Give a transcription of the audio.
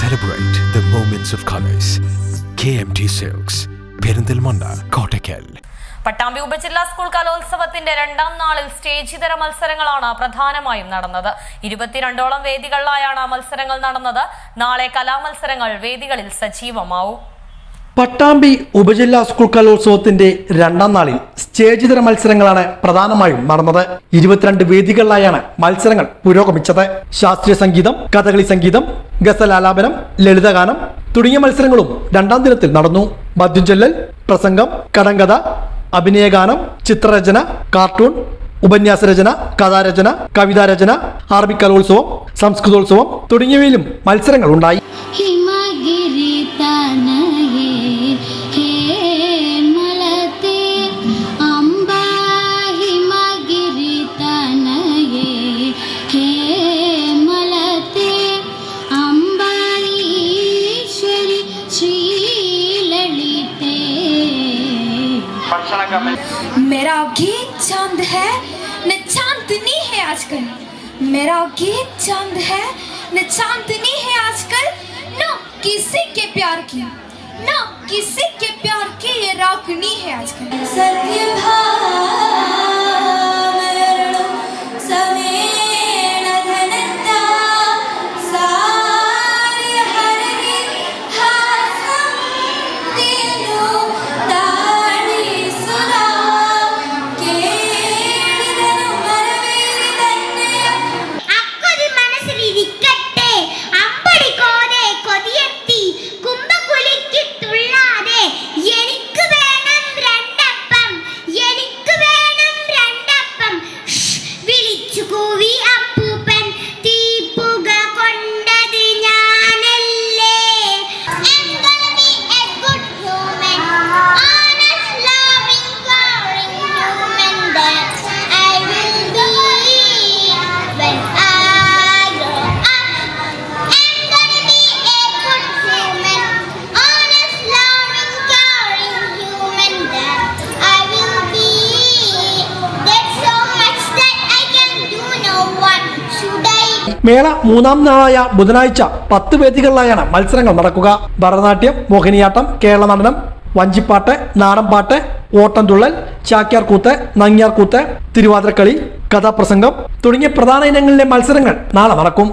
Celebrate the moments of colors. KMT Silks, Perinthalmanna Kottakkal Pattambi ഉപജില്ലാ school കലോത്സവത്തിന്റെ രണ്ടാം നാളിൽ സ്റ്റേജ് ഇതര മത്സരങ്ങളാണ് പ്രധാനമായും നടന്നത്. ഇരുപത്തിരണ്ടോളം വേദികളിലായാണ് മത്സരങ്ങൾ നടന്നത്. നാളെ കലാമത്സരങ്ങൾ വേദികളിൽ സജീവമാവും. പട്ടാമ്പി ഉപജില്ലാ സ്കൂൾ കലോത്സവത്തിന്റെ രണ്ടാം നാളിൽ സ്റ്റേജ് തര മത്സരങ്ങളാണ് പ്രധാനമായും നടന്നത്. ഇരുപത്തിരണ്ട് വേദികളിലായാണ് മത്സരങ്ങൾ പുരോഗമിച്ചത്. ശാസ്ത്രീയ സംഗീതം കഥകളി സംഗീതം ഗസലാലാപനം ലളിതഗാനം തുടങ്ങിയ മത്സരങ്ങളും രണ്ടാം ദിനത്തിൽ നടന്നു. മദ്യം ചൊല്ലൽ പ്രസംഗം കടങ്കഥ അഭിനയഗാനം ചിത്രരചന കാർട്ടൂൺ ഉപന്യാസ രചന കഥാരചന കവിതാരചന അറബി കലോത്സവം സംസ്കൃതോത്സവം തുടങ്ങിയവയിലും മത്സരങ്ങൾ ഉണ്ടായി. मेरा गीत चाँद है न चांदनी है आजकल। मेरा गीत चाँद है न चांदनी है आजकल। न किसी के प्यार की न किसी के प्यार की ये रागनी है आजकल। सत्य മേള മൂന്നാം നാളായ ബുധനാഴ്ച പത്ത് വേദികളിലായാണ് മത്സരങ്ങൾ നടക്കുക. ഭരതനാട്യം മോഹിനിയാട്ടം കേരള നടനം വഞ്ചിപ്പാട്ട് നാടൻപാട്ട് ഓട്ടംതുള്ളൽ ചാക്യാർകൂത്ത് നങ്ങ്യാർകൂത്ത് തിരുവാതിരക്കളി കഥാപ്രസംഗം തുടങ്ങിയ പ്രധാന ഇനങ്ങളിലെ മത്സരങ്ങൾ നാളെ നടക്കും.